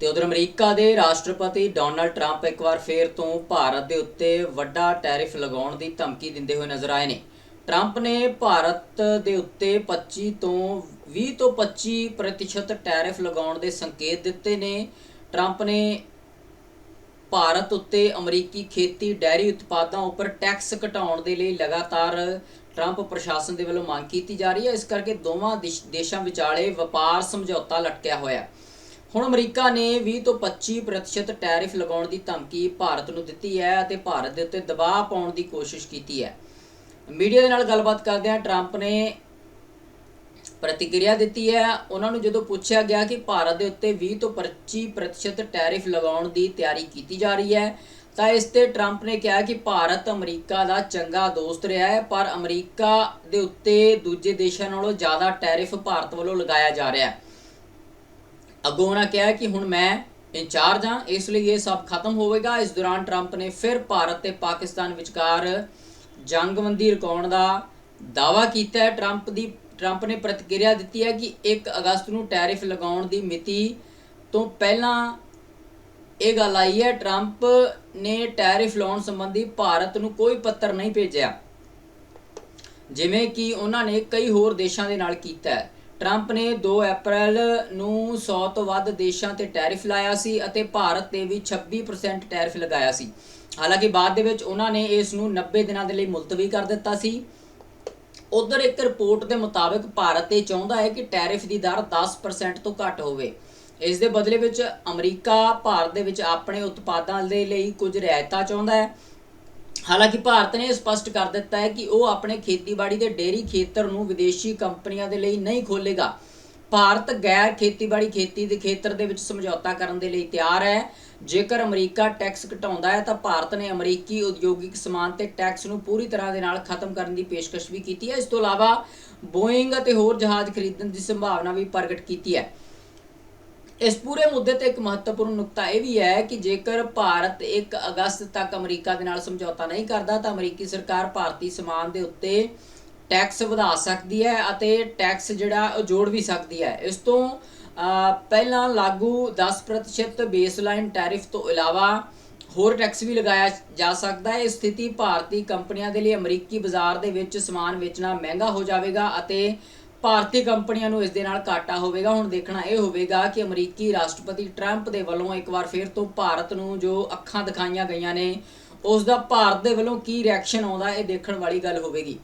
ਤੇ ਉਧਰ ਅਮਰੀਕਾ ਦੇ ਰਾਸ਼ਟਰਪਤੀ ਡੋਨਲਡ ਟਰੰਪ ਇੱਕ ਵਾਰ ਫੇਰ ਤੋਂ ਭਾਰਤ ਦੇ ਉੱਤੇ ਵੱਡਾ ਟੈਰਿਫ ਲਗਾਉਣ ਦੀ ਧਮਕੀ ਦਿੰਦੇ ਹੋਏ ਨਜ਼ਰ ਆਏ ਨੇ। ਟਰੰਪ ਨੇ ਭਾਰਤ ਦੇ ਉੱਤੇ 25 ਤੋਂ 20 ਤੋਂ 25% ਪ੍ਰਤੀਸ਼ਤ ਟੈਰਿਫ ਲਗਾਉਣ ਦੇ ਸੰਕੇਤ ਦਿੱਤੇ ਨੇ। ਟਰੰਪ ਨੇ ਭਾਰਤ ਉੱਤੇ ਅਮਰੀਕੀ ਖੇਤੀ ਡੈਰੀ ਉਤਪਾਦਾਂ ਉੱਪਰ ਟੈਕਸ ਘਟਾਉਣ ਦੇ ਲਈ ਲਗਾਤਾਰ ਟਰੰਪ ਪ੍ਰਸ਼ਾਸਨ ਦੇ ਵੱਲੋਂ ਮੰਗ ਕੀਤੀ ਜਾ ਰਹੀ ਹੈ। ਇਸ ਕਰਕੇ ਦੋਵਾਂ ਦੇਸ਼- ਦੇਸ਼ਾਂ ਵਿਚਾਲੇ ਵਪਾਰ ਸਮਝੌਤਾ ਲਟਕਿਆ ਹੋਇਆ ਹੈ। ਹੁਣ ਅਮਰੀਕਾ ਨੇ 20 ਤੋਂ 25% ਪ੍ਰਤੀਸ਼ਤ ਟੈਰਿਫ ਲਗਾਉਣ ਦੀ ਧਮਕੀ ਭਾਰਤ ਨੂੰ ਦਿੱਤੀ ਹੈ ਅਤੇ ਭਾਰਤ ਦੇ ਉੱਤੇ ਦਬਾਅ ਪਾਉਣ ਦੀ ਕੋਸ਼ਿਸ਼ ਕੀਤੀ ਹੈ। ਮੀਡੀਆ ਦੇ ਨਾਲ ਗੱਲਬਾਤ ਕਰਦਿਆਂ ਟਰੰਪ ਨੇ ਪ੍ਰਤੀਕਿਰਿਆ ਦਿੱਤੀ ਹੈ। ਉਹਨਾਂ ਨੂੰ ਜਦੋਂ ਪੁੱਛਿਆ ਗਿਆ ਕਿ ਭਾਰਤ ਦੇ ਉੱਤੇ 20 ਤੋਂ 25% ਟੈਰਿਫ ਲਗਾਉਣ ਦੀ ਤਿਆਰੀ ਕੀਤੀ ਜਾ ਰਹੀ ਹੈ, ਤਾਂ ਇਸ ਤੇ ਟਰੰਪ ਨੇ ਕਿਹਾ ਕਿ ਭਾਰਤ ਅਮਰੀਕਾ ਦਾ ਚੰਗਾ ਦੋਸਤ ਰਿਹਾ ਹੈ, ਪਰ ਅਮਰੀਕਾ ਦੇ ਉੱਤੇ ਦੂਜੇ ਦੇਸ਼ਾਂ ਨਾਲੋਂ ਜ਼ਿਆਦਾ ਟੈਰਿਫ ਭਾਰਤ ਵੱਲੋਂ ਲਗਾਇਆ ਜਾ ਰਿਹਾ ਹੈ। ਅੱਗੋਂ ਉਹਨਾਂ ਕਿਹਾ ਕਿ ਹੁਣ ਮੈਂ ਇੰਚਾਰਜ ਹਾਂ, ਇਸ ਲਈ ਇਹ ਸਭ ਖਤਮ ਹੋਵੇਗਾ। ਇਸ ਦੌਰਾਨ ਟਰੰਪ ਨੇ ਫਿਰ ਭਾਰਤ ਤੇ ਪਾਕਿਸਤਾਨ ਵਿਚਕਾਰ ਜੰਗਬੰਦੀ ਰਕਾਉਣ ਦਾ ਦਾਅਵਾ ਕੀਤਾ ਹੈ। ਟਰੰਪ ਦੀ, ਟਰੰਪ ਨੇ ਪ੍ਰਤੀਕਿਰਿਆ ਦਿੱਤੀ ਹੈ ਕਿ 1 ਅਗਸਤ ਨੂੰ ਟੈਰਿਫ ਲਗਾਉਣ ਦੀ ਮਿਤੀ ਤੋਂ ਪਹਿਲਾਂ ਇਹ ਗੱਲ ਆਈ ਹੈ, ਟਰੰਪ ਨੇ ਟੈਰਿਫ ਲਾਉਣ ਸੰਬੰਧੀ ਭਾਰਤ ਨੂੰ ਕੋਈ ਪੱਤਰ ਨਹੀਂ ਭੇਜਿਆ, ਜਿਵੇਂ ਕਿ ਉਹਨਾਂ ਨੇ ਕਈ ਹੋਰ ਦੇਸ਼ਾਂ ਦੇ ਨਾਲ ਕੀਤਾ ਹੈ। ਟਰੰਪ ਨੇ 2 ਅਪ੍ਰੈਲ ਨੂੰ 100 ਤੋਂ ਵੱਧ ਦੇਸ਼ਾਂ ਤੇ ਟੈਰਿਫ ਲਾਇਆ ਸੀ ਅਤੇ ਭਾਰਤ ਤੇ ਵੀ 26% ਟੈਰਿਫ ਲਗਾਇਆ ਸੀ। ਹਾਲਾਂਕਿ ਬਾਅਦ ਦੇ ਵਿੱਚ ਉਹਨਾਂ ਨੇ ਇਸ ਨੂੰ 90 ਦਿਨਾਂ ਦੇ ਲਈ ਮੁਲਤਵੀ ਕਰ ਦਿੱਤਾ ਸੀ। ਉਧਰ ਇੱਕ ਰਿਪੋਰਟ ਦੇ ਮੁਤਾਬਕ ਭਾਰਤ ਇਹ ਚਾਹੁੰਦਾ ਹੈ ਕਿ ਟੈਰਿਫ ਦੀ ਦਰ 10% ਤੋਂ ਘੱਟ ਹੋਵੇ। ਇਸ ਦੇ ਬਦਲੇ ਵਿੱਚ ਅਮਰੀਕਾ ਭਾਰਤ ਦੇ ਵਿੱਚ ਆਪਣੇ ਉਤਪਾਦਾਂ ਦੇ ਲਈ ਕੁਝ ਰਿਆਇਤਾਂ ਚਾਹੁੰਦਾ ਹੈ। ਹਾਲਾਂਕਿ ਭਾਰਤ ਨੇ ਸਪਸ਼ਟ ਕਰ ਦਿੱਤਾ ਹੈ ਕਿ ਉਹ ਆਪਣੇ ਖੇਤੀਬਾੜੀ ਦੇ ਡੇਅਰੀ ਖੇਤਰ ਨੂੰ ਵਿਦੇਸ਼ੀ ਕੰਪਨੀਆਂ ਦੇ ਲਈ ਨਹੀਂ ਖੋਲੇਗਾ ਭਾਰਤ ਗੈਰ ਖੇਤੀਬਾੜੀ ਖੇਤੀ ਦੇ ਖੇਤਰ ਦੇ ਵਿੱਚ ਸਮਝੌਤਾ ਕਰਨ ਦੇ ਲਈ ਤਿਆਰ ਹੈ। ਜੇਕਰ ਅਮਰੀਕਾ ਟੈਕਸ ਘਟਾਉਂਦਾ ਹੈ ਤਾਂ ਭਾਰਤ ਨੇ ਅਮਰੀਕੀ ਉਦਯੋਗਿਕ ਸਮਾਨ ਤੇ ਟੈਕਸ ਨੂੰ ਪੂਰੀ ਤਰ੍ਹਾਂ ਦੇ ਨਾਲ ਖਤਮ ਕਰਨ ਦੀ ਪੇਸ਼ਕਸ਼ ਵੀ ਕੀਤੀ ਹੈ। ਇਸ ਤੋਂ ਇਲਾਵਾ ਬੋਇੰਗ ਅਤੇ ਹੋਰ ਜਹਾਜ਼ ਖਰੀਦਣ ਦੀ ਸੰਭਾਵਨਾ ਵੀ ਪ੍ਰਗਟ ਕੀਤੀ ਹੈ। ਇਸ ਪੂਰੇ ਮੁੱਦੇ ਤੇ ਇੱਕ ਮਹੱਤਵਪੂਰਨ ਨੁਕਤਾ ਇਹ ਵੀ ਹੈ ਕਿ ਜੇਕਰ ਭਾਰਤ 1 ਅਗਸਤ ਤੱਕ ਅਮਰੀਕਾ ਦੇ ਨਾਲ ਸਮਝੌਤਾ ਨਹੀਂ ਕਰਦਾ, ਤਾਂ ਅਮਰੀਕੀ ਸਰਕਾਰ ਭਾਰਤੀ ਸਮਾਨ ਦੇ ਉੱਤੇ ਟੈਕਸ ਵਧਾ ਸਕਦੀ ਹੈ ਅਤੇ ਟੈਕਸ ਜਿਹੜਾ, ਉਹ ਜੋੜ ਵੀ ਸਕਦੀ ਹੈ। ਇਸ ਤੋਂ ਪਹਿਲਾਂ ਲਾਗੂ 10% ਬੇਸਲਾਈਨ ਟੈਰਿਫ ਤੋਂ ਇਲਾਵਾ ਹੋਰ ਟੈਕਸ ਵੀ ਲਗਾਇਆ ਜਾ ਸਕਦਾ ਹੈ। ਇਹ ਸਥਿਤੀ ਭਾਰਤੀ ਕੰਪਨੀਆਂ ਦੇ ਲਈ ਅਮਰੀਕੀ ਬਾਜ਼ਾਰ ਦੇ ਵਿੱਚ ਸਮਾਨ ਵੇਚਣਾ ਮਹਿੰਗਾ ਹੋ ਜਾਵੇਗਾ ਅਤੇ ਭਾਰਤੀ ਕੰਪਨੀਆਂ ਨੂੰ ਇਸ ਦੇ ਨਾਲ ਘਾਟਾ ਹੋਵੇਗਾ। ਹੁਣ ਦੇਖਣਾ ਇਹ ਹੋਵੇਗਾ ਕਿ ਅਮਰੀਕੀ ਰਾਸ਼ਟਰਪਤੀ ਟਰੰਪ ਦੇ ਵੱਲੋਂ ਇੱਕ ਵਾਰ ਫਿਰ ਤੋਂ ਭਾਰਤ ਨੂੰ ਜੋ ਅੱਖਾਂ ਦਿਖਾਈਆਂ ਗਈਆਂ ਨੇ, ਉਸ ਦਾ ਭਾਰਤ ਦੇ ਵੱਲੋਂ ਕੀ ਰਿਐਕਸ਼ਨ ਆਉਂਦਾ, ਇਹ ਦੇਖਣ ਵਾਲੀ ਗੱਲ ਹੋਵੇਗੀ।